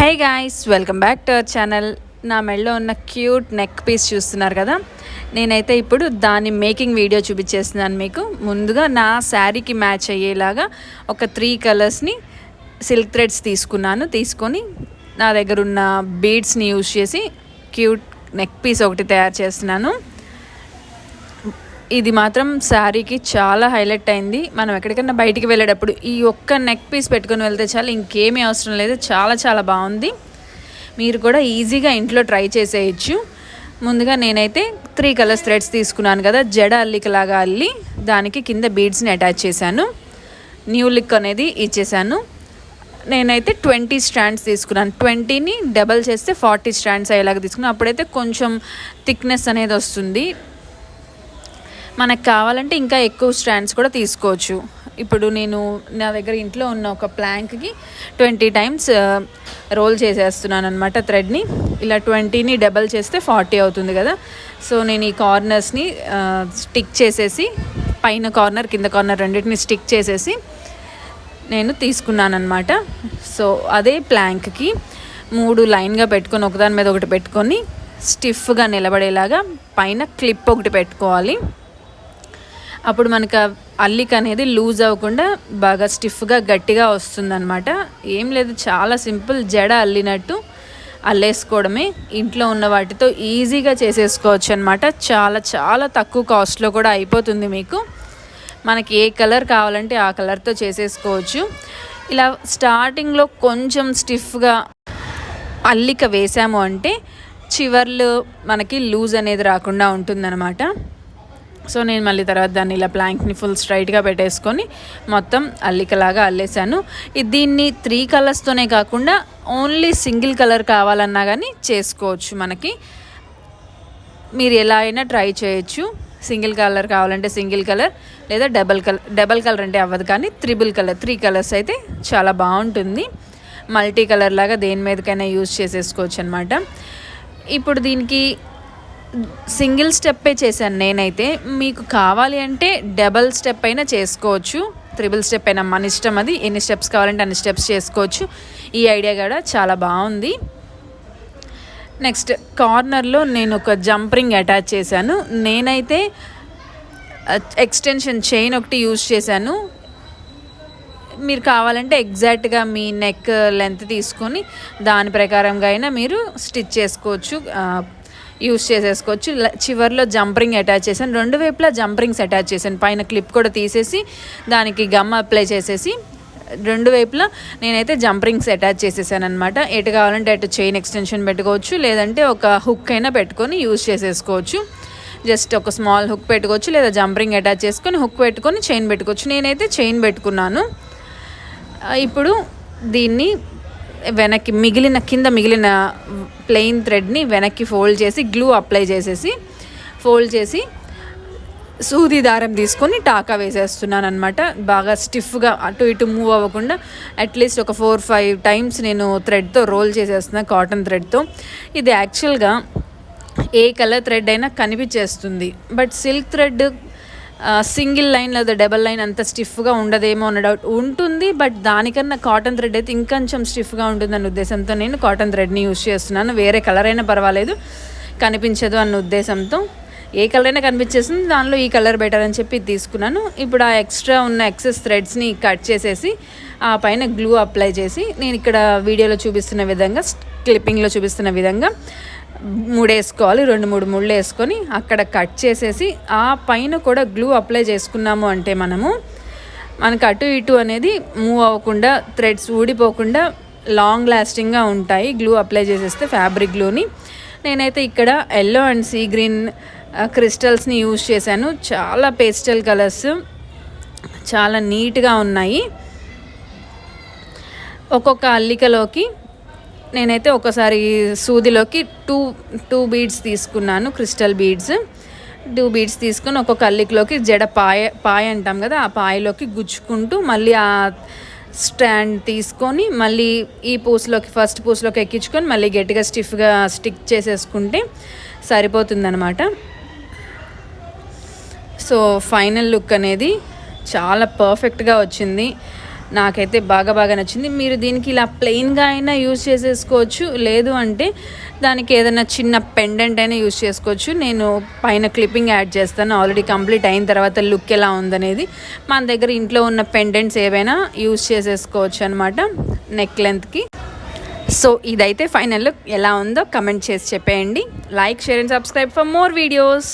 Hey guys welcome back to our channel నా మెడలో ఉన్న క్యూట్ నెక్ పీస్ చూస్తున్నారు కదా? నేనైతే ఇప్పుడు దాని మేకింగ్ వీడియో చూపించేస్తున్నాను మీకు. ముందుగా నా శారీకి మ్యాచ్ అయ్యేలాగా ఒక త్రీ కలర్స్ని సిల్క్ థ్రెడ్స్ తీసుకున్నాను. తీసుకొని నా దగ్గర ఉన్న బీడ్స్ని యూజ్ చేసి క్యూట్ నెక్ పీస్ ఒకటి తయారు చేస్తున్నాను. ఇది మాత్రం శారీకి చాలా హైలైట్ అయింది. మనం ఎక్కడికైనా బయటికి వెళ్ళేటప్పుడు ఈ ఒక్క నెక్ పీస్ పెట్టుకొని వెళ్తే చాలా ఇంకేమీ అవసరం లేదు. చాలా చాలా బాగుంది. మీరు కూడా ఈజీగా ఇంట్లో ట్రై చేసేయచ్చు. ముందుగా నేనైతే త్రీ కలర్స్ థ్రెడ్స్ తీసుకున్నాను కదా జడ అల్లికలాగా అల్లి దానికి కింద బీడ్స్ని అటాచ్ చేశాను. న్యూ లిక్ అనేది ఇచ్చేసాను నేనైతే ట్వంటీ స్టాండ్స్ తీసుకున్నాను. ట్వంటీని డబల్ చేస్తే ఫార్టీ స్టాండ్స్ అయ్యేలాగా తీసుకున్నాను. అప్పుడైతే కొంచెం థిక్నెస్ అనేది వస్తుంది. మనకు కావాలంటే ఇంకా ఎక్కువ స్టాండ్స్ కూడా తీసుకోవచ్చు. ఇప్పుడు నేను నా దగ్గర ఇంట్లో ఉన్న ఒక ప్లాంక్కి ట్వంటీ టైమ్స్ రోల్ చేసేస్తున్నాను అనమాట థ్రెడ్ని. ఇలా ట్వంటీని డబల్ చేస్తే ఫార్టీ అవుతుంది కదా. సో నేను ఈ కార్నర్స్ని స్టిక్ చేసేసి పైన కార్నర్ కింద కార్నర్ రెండింటిని స్టిక్ చేసేసి నేను తీసుకున్నాను అనమాట సో అదే ప్లాంక్కి మూడు లైన్గా పెట్టుకొని ఒకదాని మీద ఒకటి పెట్టుకొని స్టిఫ్గా నిలబడేలాగా పైన క్లిప్ ఒకటి పెట్టుకోవాలి. అప్పుడు మనకు అల్లిక అనేది లూజ్ అవ్వకుండా బాగా స్టిఫ్గా గట్టిగా వస్తుందన్నమాట. ఏం లేదు చాలా సింపుల్ జడ అల్లినట్టు అల్లేసుకోవడమే. ఇంట్లో ఉన్న వాటితో ఈజీగా చేసేసుకోవచ్చు అనమాట చాలా చాలా తక్కువ కాస్ట్లో కూడా అయిపోతుంది మీకు. మనకి ఏ కలర్ కావాలంటే ఆ కలర్తో చేసేసుకోవచ్చు. ఇలా స్టార్టింగ్లో కొంచెం స్టిఫ్గా అల్లిక వేసాము అంటే చివర్లు మనకి లూజ్ అనేది రాకుండా ఉంటుందన్నమాట. సో నేను మళ్ళీ తర్వాత దాన్ని ఇలా ప్లాంక్ని ఫుల్ స్ట్రైట్గా పెట్టేసుకొని మొత్తం అల్లికలాగా అల్లేసాను దీన్ని త్రీ కలర్స్తోనే కాకుండా ఓన్లీ సింగిల్ కలర్ కావాలన్నా కానీ చేసుకోవచ్చు మనకి. మీరు ఎలా అయినా ట్రై చేయొచ్చు. సింగిల్ కలర్ కావాలంటే సింగిల్ కలర్ లేదా డబల్ కలర్ డబల్ కలర్ అంటే అవ్వదు కానీ త్రిబుల్ కలర్ త్రీ కలర్స్ అయితే చాలా బాగుంటుంది. మల్టీ కలర్ లాగా దేని మీదకైనా యూజ్ చేసేసుకోవచ్చు అనమాట ఇప్పుడు దీనికి సింగిల్ స్టెప్పే చేశాను నేనైతే. మీకు కావాలి అంటే డబల్ స్టెప్ అయినా చేసుకోవచ్చు. త్రిబుల్ స్టెప్ అయినా మన ఇష్టం అది. ఎన్ని స్టెప్స్ కావాలంటే అన్ని స్టెప్స్ చేసుకోవచ్చు. ఈ ఐడియా కూడా చాలా బాగుంది. నెక్స్ట్ కార్నర్లో నేను ఒక జంపరింగ్ అటాచ్ చేశాను. నేనైతే ఎక్స్టెన్షన్ చైన్ ఒకటి యూజ్ చేశాను. మీరు కావాలంటే ఎగ్జాక్ట్గా మీ నెక్ లెంత్ తీసుకొని దాని ప్రకారంగా అయినా మీరు స్టిచ్ చేసుకోవచ్చు. యూస్ చేసేసుకోవచ్చు. చివరిలో జంపరింగ్ అటాచ్ చేశాను. రెండు వైపులా జంపరింగ్స్ అటాచ్ చేశాను. పైన క్లిప్ కూడా తీసేసి దానికి గమ్ అప్లై చేసేసి రెండు వైపులా నేనైతే జంపరింగ్స్ అటాచ్ చేసేసాను అనమాట ఎటు కావాలంటే అటు చైన్ ఎక్స్టెన్షన్ పెట్టుకోవచ్చు లేదంటే ఒక హుక్ అయినా పెట్టుకొని యూజ్ చేసేసుకోవచ్చు. జస్ట్ ఒక స్మాల్ హుక్ పెట్టుకోవచ్చు లేదా జంపరింగ్ అటాచ్ చేసుకొని హుక్ పెట్టుకొని చైన్ పెట్టుకోవచ్చు. నేనైతే చైన్ పెట్టుకున్నాను. ఇప్పుడు దీన్ని వెనక్కి మిగిలిన కింద మిగిలిన ప్లెయిన్ థ్రెడ్ని వెనక్కి ఫోల్డ్ చేసి గ్లూ అప్లై చేసేసి ఫోల్డ్ చేసి సూది దారం తీసుకొని టాకా వేసేస్తున్నాను అనమాట బాగా స్టిఫ్గా అటు ఇటు మూవ్ అవ్వకుండా అట్లీస్ట్ ఒక ఫోర్ ఫైవ్ టైమ్స్ నేను థ్రెడ్తో రోల్ చేసేస్తున్నాను కాటన్ థ్రెడ్తో. ఇది యాక్చువల్గా ఏ కలర్ థ్రెడ్ అయినా కనిపించేస్తుంది. But silk thread single line లేదా డబల్ లైన్ అంత స్టిఫ్గా ఉండదేమో అన్న డౌట్ ఉంటుంది బట్ దానికన్నా కాటన్ థ్రెడ్ అయితే ఇంకొంచెం స్టిఫ్గా ఉంటుందన్న ఉద్దేశంతో నేను కాటన్ థ్రెడ్ని యూజ్ చేస్తున్నాను. వేరే కలర్ అయినా పర్వాలేదు కనిపించదు అన్న ఉద్దేశంతో. ఏ కలర్ అయినా కనిపించేస్తుంది దానిలో ఈ కలర్ బెటర్ అని చెప్పి తీసుకున్నాను. ఇప్పుడు ఆ ఎక్స్ట్రా ఉన్న ఎక్సెస్ థ్రెడ్స్ని కట్ చేసేసి ఆ పైన గ్లూ అప్లై చేసి నేను ఇక్కడ వీడియోలో చూపిస్తున్న విధంగా క్లిప్పింగ్లో చూపిస్తున్న విధంగా మూడు వేసుకోవాలి రెండు మూడు ముళ్ళు వేసుకొని అక్కడ కట్ చేసేసి ఆ పైన కూడా గ్లూ అప్లై చేసుకున్నాము అంటే మనము. మనకు అటు ఇటు అనేది మూవ్ అవ్వకుండా థ్రెడ్స్ ఊడిపోకుండా లాంగ్ లాస్టింగ్గా ఉంటాయి. గ్లూ అప్లై చేసేస్తే ఫ్యాబ్రిక్ గ్లూని. నేనైతే ఇక్కడ ఎల్లో అండ్ సీ గ్రీన్ క్రిస్టల్స్ని యూజ్ చేశాను. చాలా పేస్టల్ కలర్స్ చాలా నీట్గా ఉన్నాయి. ఒక్కొక్క అల్లికలోకి నేనైతే ఒకసారి సూదిలోకి టూ టూ బీడ్స్ తీసుకున్నాను క్రిస్టల్ బీడ్స్. టూ బీడ్స్ తీసుకొని ఒక్కొక్క అల్లికలోకి జడ పాయ పాయ అంటాం కదా ఆ పాయలోకి గుచ్చుకుంటూ మళ్ళీ ఆ స్టాండ్ తీసుకొని మళ్ళీ ఈ పూసలోకి ఫస్ట్ పూసలోకి ఎక్కించుకొని మళ్ళీ గట్టిగా స్టిఫ్గా స్టిక్ చేసేసుకుంటే సరిపోతుందనమాట సో ఫైనల్ లుక్ అనేది చాలా పర్ఫెక్ట్గా వచ్చింది. నాకైతే బాగా బాగా నచ్చింది. మీరు దీనికి ఇలా ప్లెయిన్గా అయినా యూజ్ చేసేసుకోవచ్చు. లేదు అంటే దానికి ఏదైనా చిన్న పెండెంట్ అయినా యూజ్ చేసుకోవచ్చు. నేను పైన క్లిప్పింగ్ యాడ్ చేస్తాను. ఆల్రెడీ కంప్లీట్ అయిన తర్వాత లుక్ ఎలా ఉందనేది. మన దగ్గర ఇంట్లో ఉన్న పెండెంట్స్ ఏవైనా యూజ్ చేసేసుకోవచ్చు అనమాట నెక్ లెంత్కి సో ఇదైతే ఫైనల్ ఎలా ఉందో కమెంట్ చేసి చెప్పేయండి. Like share and subscribe for more videos